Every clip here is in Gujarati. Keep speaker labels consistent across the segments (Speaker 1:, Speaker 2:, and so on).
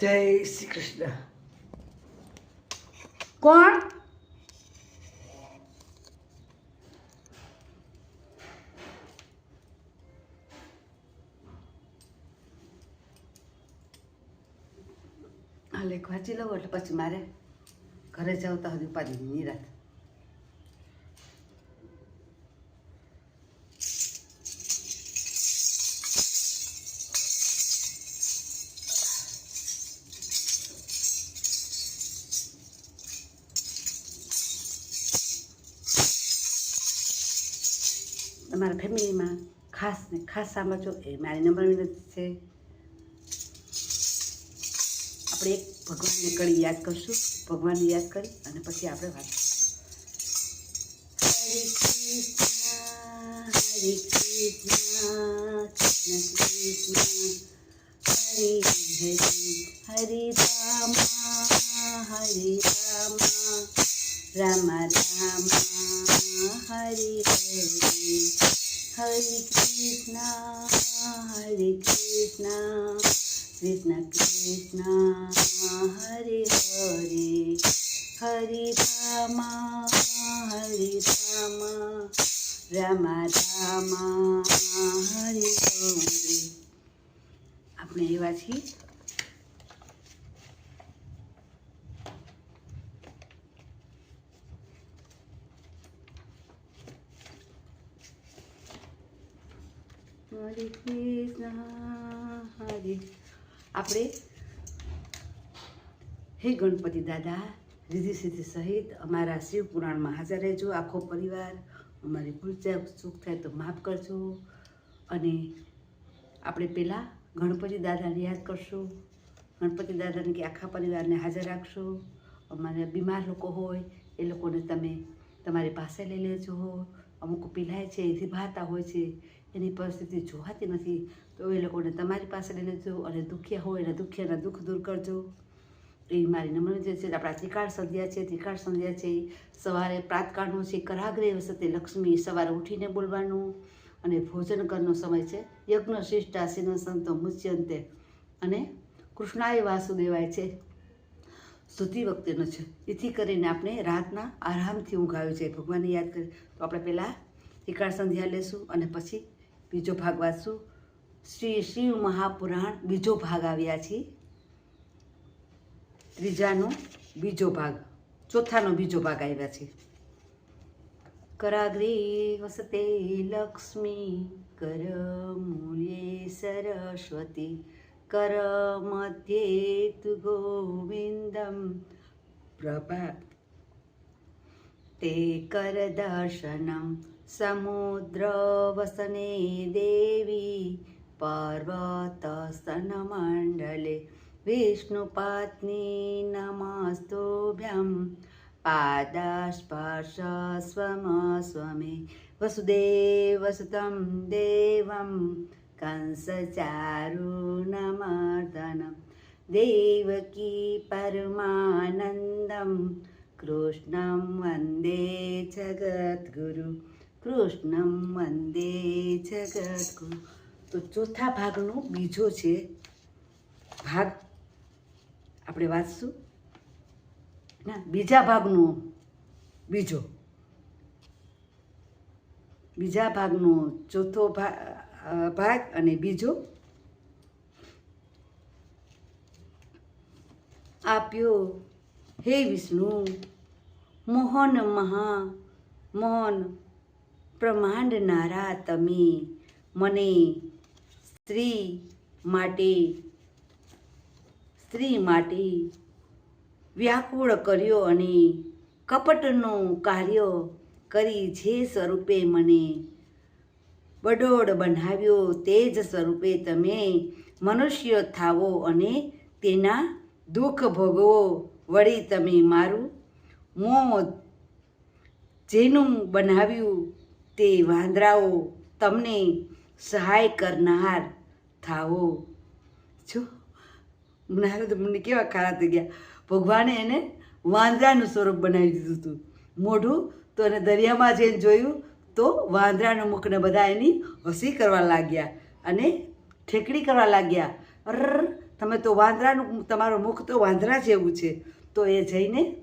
Speaker 1: જય શ્રી કૃષ્ણ. કોણ? લેખ વાંચી લઉં એટલે પછી મારે ઘરે જાઉં તો હજુ પાછી નિરાત તમારા ફેમિલીમાં ખાસ ને ખાસ સાંભળજો એ મારી નંબર છે. આપણે એક ભગવાનને કડી યાદ કરશું, ભગવાનને યાદ કરી અને પછી આપણે વાત હરે કૃષ્ણ હરે કૃષ્ણ કૃષ્ણ કૃષ્ણ હરે હરે હરે રામ હરે રામ રામ રામ, હરે હરે. હરે કૃષ્ણ હરે કૃષ્ણ કૃષ્ણ કૃષ્ણ હરે હરે હરે રામ હરે રામ રામ રામ હરે હરે આપણે એવા છીએ હરે કૃષ્ણ, હરે આપણે હે ગણપતિ દાદા રીધિ સિદ્ધિ સહિત અમારા શિવ પુરાણમાં હાજર રહેજો, આખો પરિવાર અમારી ભૂલ ચૂક થાય તો માફ કરજો અને આપણે પહેલાં ગણપતિ દાદાને યાદ કરશું. ગણપતિ દાદાને કે આખા પરિવારને હાજર રાખશો. અમારા બીમાર લોકો હોય એ લોકોને તમે તમારી પાસે લઈ લેજો. અમુક પીલાય છે, એથી ભાતા હોય છે. એની પરિસ્થિતિ જોવાતી નથી. તો એ લોકોને તમારી પાસે લઈ લેજો અને દુખ્યા હોય એના દુખ્યાના દુઃખ દૂર કરજો. એ મારી નમ્ર જે છે આપણા ત્રિકાળ સંધ્યા છે, ત્રિકાળ સંધ્યા છે. સવારે પ્રાતકાળનું છે કરાગ્રે વસતે લક્ષ્મી સવારે ઉઠીને બોલવાનું અને ભોજન કરનો સમય છે. યજ્ઞ શિષ્ટા સિન સંતો, મુચ્યંતે અને કૃષ્ણાય વાસુદેવાય છે. સુધી વખતેનો છે. એથી કરીને આપણે રાતના આરામથી ઊંઘાવ્યું છે ભગવાનને યાદ કરી. તો આપણે પહેલાં ત્રિકાળ સંધ્યા લેશું અને પછી બીજો ભાગ વાંચશું. શ્રી શિવ મહાપુરાણ બીજો ભાગ આવ્યા છીએ ત્રીજાનો બીજો ભાગ, ચોથાનો બીજો ભાગ આવ્યા છે. કરાગ્રી વસતે લક્ષ્મી, કર મૂલ્યે સરસ્વતી, કર મધ્યે ગોવિંદમ. પ્રભા, તે કર समुद्रवसने देवी पार्वतस्तनमण्डले विष्णुपात्नी नमस्तुभ्यं। वसुदेव वसुदेवसुतं देवं कंसचारुणमर्दनं। देवकी परमानन्दं। कृष्णं वन्दे जगद्गुरु। પરમાનંદમ વંદે જગદ્ગુરુ તો ચોથા ભાગનો બીજો છે ભાગ. આપણે વાંચશું? ના, બીજા ભાગનો બીજો. બીજા ભાગનો ચોથો ભાગ અને બીજો. આપ્યો, હે વિષ્ણુ, મોહન મહા, મોહન પ્રમાંડનારા તમે મને સ્ત્રી માટે સ્ત્રી માટે વ્યાકુળ કર્યો અને કપટનું કાર્ય કરી જે સ્વરૂપે મને બડોળ બનાવ્યો, તે જ સ્વરૂપે તમે મનુષ્ય થાવો અને તેના દુઃખ ભોગવો વળી તમે મારું મોં જેનું બનાવ્યું તે વાંદરાઓ તમને સહાય કરનાર થાવો જો નારદ મુનિ કેવા ખારા થઈ ગયા. ભગવાને એને વાંદરાનું સ્વરૂપ બનાવી દીધું હતું. મોઢું તો એને દરિયામાં જઈને જોયું તો વાંદરાનું મુખને બધા એની હસી કરવા લાગ્યા અને ઠેકડી કરવા લાગ્યા. અર તમે તો વાંદરાનું, તમારું મુખ તો વાંદરા જેવું છે. તો એ જઈને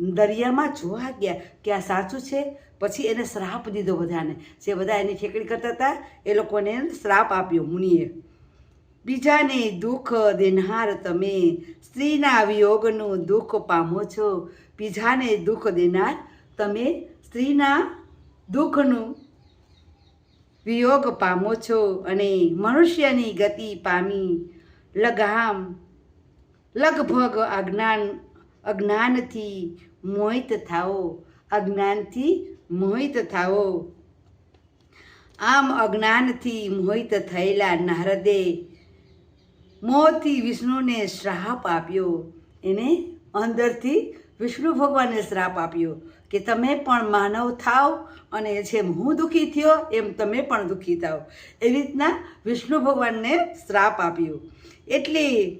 Speaker 1: દરિયામાં જોવા ગયા કે આ સાચું છે? પછી એને શ્રાપ દીધો બધાને. જે બધા એની ઠેકડી કરતા હતા, એ લોકોને શ્રાપ આપ્યો મુનિએ. બીજાને દુઃખ દેનાર તમે, સ્ત્રીના વિયોગનું દુઃખ પામો છો. બીજાને દુઃખ દેનાર તમે, સ્ત્રીના દુઃખનું વિયોગ પામો છો અને મનુષ્યની ગતિ પામી. લગામ, લગભગ અજ્ઞાન, અજ્ઞાનથી મોહિત થાઓ, અજ્ઞાનથી મોહિત થાઓ. આમ અજ્ઞાનથી મોહિત થયેલા નારદે મોહથી વિષ્ણુને શ્રાપ આપ્યો. એને અંદરથી વિષ્ણુ ભગવાનને શ્રાપ આપ્યો કે તમે પણ માનવ થાઓ અને જેમ હું દુઃખી થયો, એમ તમે પણ દુઃખી થાઓ. એવી રીતના વિષ્ણુ ભગવાનને શ્રાપ આપ્યો. એટલે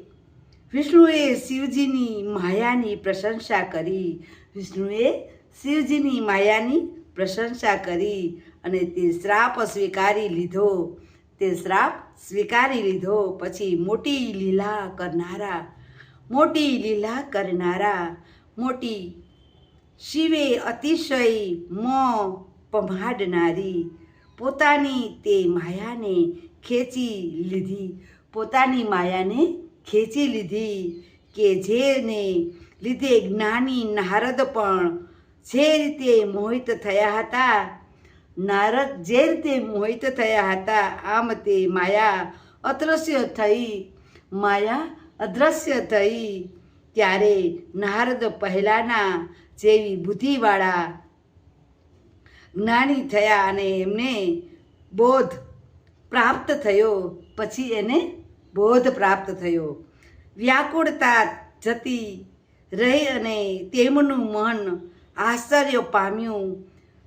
Speaker 1: વિષ્ણુએ શિવજીની માયાની પ્રશંસા કરી. વિષ્ણુએ શિવજીની માયાની પ્રશંસા કરી અને તે શ્રાપ સ્વીકારી લીધો. તે શ્રાપ સ્વીકારી લીધો, પછી મોટી લીલા કરનારા, મોટી લીલા કરનારા, મોટી શિવે અતિશય મો પમાડનારી, પોતાની તે માયાને ખેંચી લીધી. પોતાની માયાને ખેંચી લીધી કે જેને લીધે જ્ઞાની નારદ પણ જે રીતે મોહિત થયા હતા, નારદ જે રીતે મોહિત થયા હતા, આમ તે માયા અદૃશ્ય થઈ, માયા અદૃશ્ય થઈ. ત્યારે નારદ પહેલાંના જેવી બુદ્ધિવાળા જ્ઞાની થયા અને એમને બોધ પ્રાપ્ત થયો. પછી એને બોધ પ્રાપ્ત થયો. વ્યાકુળતા જતી રહી અને તેમનું મન આશ્ચર્ય પામ્યું.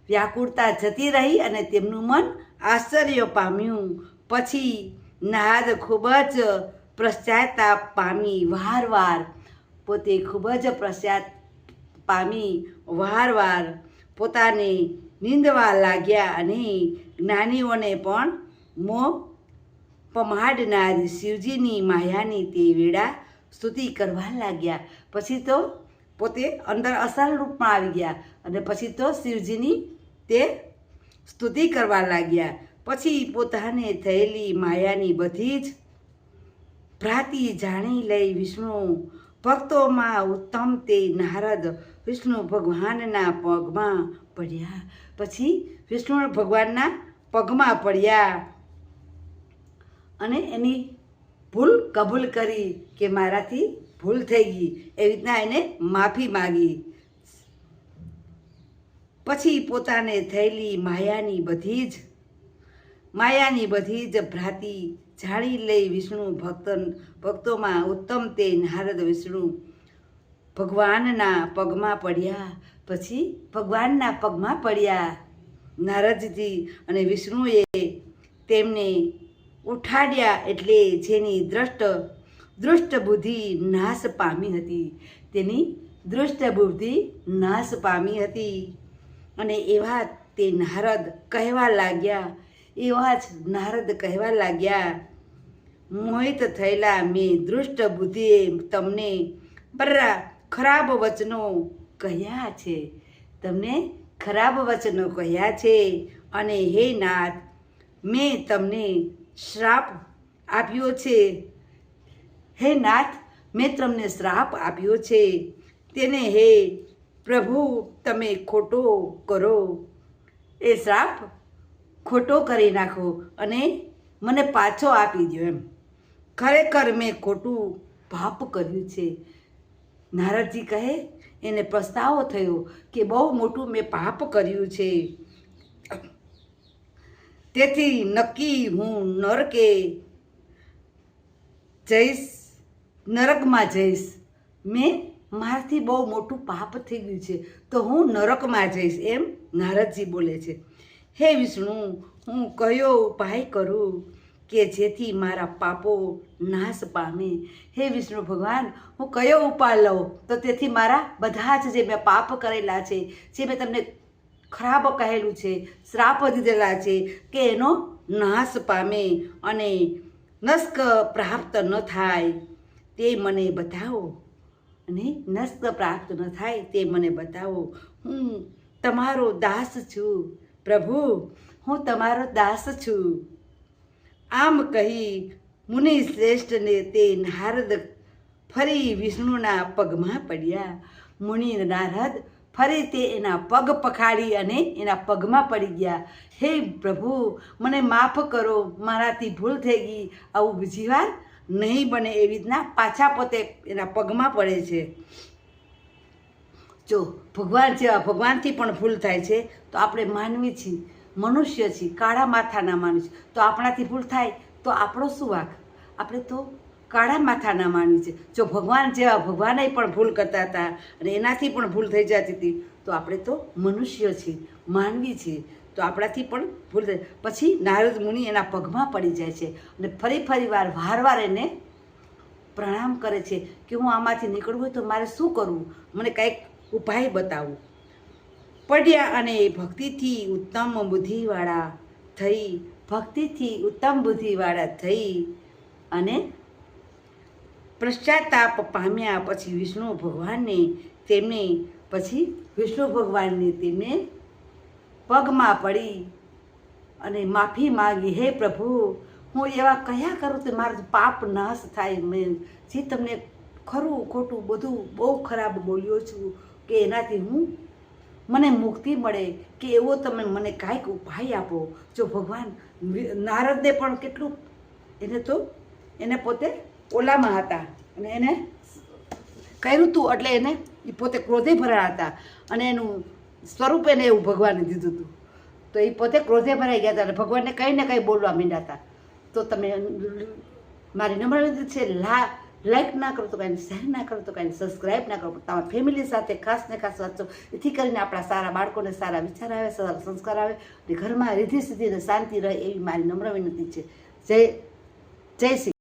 Speaker 1: વ્યાકુળતા જતી રહી અને તેમનું મન આશ્ચર્ય પામ્યું. પછી નાદ ખૂબ જ પશ્ચાતાપ પામી વારવાર. પોતે ખૂબ જ પશ્ચાત પામી વારવાર પોતાને નિંદવા લાગ્યા અને જ્ઞાનીઓને પણ મોં પમાડનારી શિવજીની માયાની તે વેળા સ્તુતિ કરવા લાગ્યા. પછી તો પોતે અંદર અસલ રૂપમાં આવી ગયા અને પછી તો શિવજીની તે સ્તુતિ કરવા લાગ્યા. પછી પોતાને થયેલી માયાની બધી જ ભ્રાતિ જાણી લઈ વિષ્ણુ ભક્તોમાં ઉત્તમ તે નારદ વિષ્ણુ ભગવાનના પગમાં પડ્યા. પછી વિષ્ણુ ભગવાનના પગમાં પડ્યા. અને એની ભૂલ કબૂલ કરી કે મારાથી ભૂલ થઈ ગઈ. એવી રીતના એને માફી માગી. પછી પોતાને થયેલી માયાની બધી જ, માયાની બધી જ ભ્રાતિ જાણી લઈ વિષ્ણુ ભક્ત ભક્તોમાં ઉત્તમ તે નારદ વિષ્ણુ ભગવાનના પગમાં પડ્યા. પછી ભગવાનના પગમાં પડ્યા. નારદજી અને વિષ્ણુએ તેમને ઉઠાડ્યા એટલે જેની દ્રષ્ટ દૃષ્ટ બુદ્ધિ નાશ પામી હતી. તેની દૃષ્ટ બુદ્ધિ નાશ પામી હતી. અને એવા તે નારદ કહેવા લાગ્યા, એવા જ નારદ કહેવા લાગ્યા, મોહિત થયેલા મેં દૃષ્ટ બુદ્ધિએ તમને બરા ખરાબ વચનો કહ્યા છે. તમને ખરાબ વચનો કહ્યા છે. અને હે નાથ મેં તમને શ્રાપ આપ્યો છે. હે નાથ, મેં તમને શ્રાપ આપ્યો છે. તેને હે પ્રભુ, તમે ખોટો કરો. એ શ્રાપ ખોટો કરી નાખો અને મને પાછો આપી દો એમ. ખરેખર મેં ખોટું પાપ કર્યું છે. નારદજી કહે, એને પસ્તાવો થયો કે બહુ મોટું મેં પાપ કર્યું છે. તેથી નક્કી હું નરકે જઈશ, નરકમાં જઈશ. મેં મારાથી બહુ મોટું પાપ થઈ ગયું છે, તો હું નરકમાં જઈશ એમ નારદજી બોલે છે. હે વિષ્ણુ, હું કયો ઉપાય કરું કે જેથી મારા પાપો નાશ પામે? હે વિષ્ણુ ભગવાન, હું કયો ઉપાય લઉં? તો તેથી મારા બધા જ જે મેં પાપ કરેલા છે, જે મેં તમને ખરાબ કહેલું છે, શ્રાપ દીધેલા છે કે એનો નાશ પામે અને નસ્ક પ્રાપ્ત ન થાય તે મને બતાવો. અને નસ્ક પ્રાપ્ત ન થાય તે મને બતાવો. હું તમારો દાસ છું, પ્રભુ, હું તમારો દાસ છું. આમ કહી મુનિ શ્રેષ્ઠને તે નારદ ફરી વિષ્ણુના પગમાં પડ્યા. મુનિ નારદ ફરી તે એના પગ પખાડી અને એના પગમાં પડી ગયા. હે પ્રભુ, મને માફ કરો. મારાથી ભૂલ થઈ ગઈ. આવું બીજી વાર નહીં બને એવી રીતના પાછા પોતે એના પગમાં પડે છે. જો, ભગવાન જેવા ભગવાનથી પણ ભૂલ થાય છે, તો આપણે માનવી છીએ, મનુષ્ય છીએ, કાળા માથાના માનવી છીએ તો આપણાથી ભૂલ થાય તો આપણો શું વાક? આપણે તો કાળા માથાના માનવી છે. જો ભગવાન જેવા ભગવાને પણ ભૂલ કરતા હતા અને એનાથી પણ ભૂલ થઈ જતી હતી, તો આપણે તો મનુષ્ય છીએ, માનવી છીએ. તો આપણાથી પણ ભૂલ થાય પછી નારદ મુનિ એના પગમાં પડી જાય છે અને ફરી ફરી વાર વાર વાર એને પ્રણામ કરે છે કે હું આમાંથી નીકળવું હોય તો મારે શું કરવું? મને કંઈક ઉપાય બતાવું. પડ્યા અને ભક્તિથી ઉત્તમ બુદ્ધિવાળા થઈ, ભક્તિથી ઉત્તમ બુદ્ધિવાળા થઈ અને પશ્ચાતાપ પામ્યા પછી વિષ્ણુ ભગવાનને તેમને પછી વિષ્ણુ ભગવાનને તેમને પગમાં પડી અને માફી માંગી, હે પ્રભુ, હું એવા કયા કરું તો મારું પાપ નાશ થાય. મેં જે તમને ખરું ખોટું બધું બહુ ખરાબ બોલ્યો છું કે એનાથી હું મને મુક્તિ મળે, કે એવો તમે મને કાંઈક ઉપાય આપો. જો ભગવાન નારદને પણ કેટલું, એને તો, એને પોતે ઓલામાં હતા. અને એને કર્યું હતું એટલે એને એ પોતે ક્રોધે ભરાયા હતા. અને એનું સ્વરૂપ એને એવું ભગવાને દીધું હતું તો એ પોતે ક્રોધે ભરાઈ ગયા હતા અને ભગવાનને કંઈ ને કંઈ બોલવા માંડ્યા હતા. તો તમે મારી નમ્ર વિનંતી છે, લા લાઈક ના કરો તો કાંઈ શેર ના કરો તો કાંઈ સબસ્ક્રાઈબ ના કરો. તમારા ફેમિલી સાથે ખાસ ને ખાસ વાંચો એથી કરીને આપણા સારા બાળકોને સારા વિચાર આવે, સારા સંસ્કાર આવે અને ઘરમાં રીધિ સિદ્ધિ અને શાંતિ રહે એવી મારી નમ્ર વિનંતી છે. જય જય શ્રી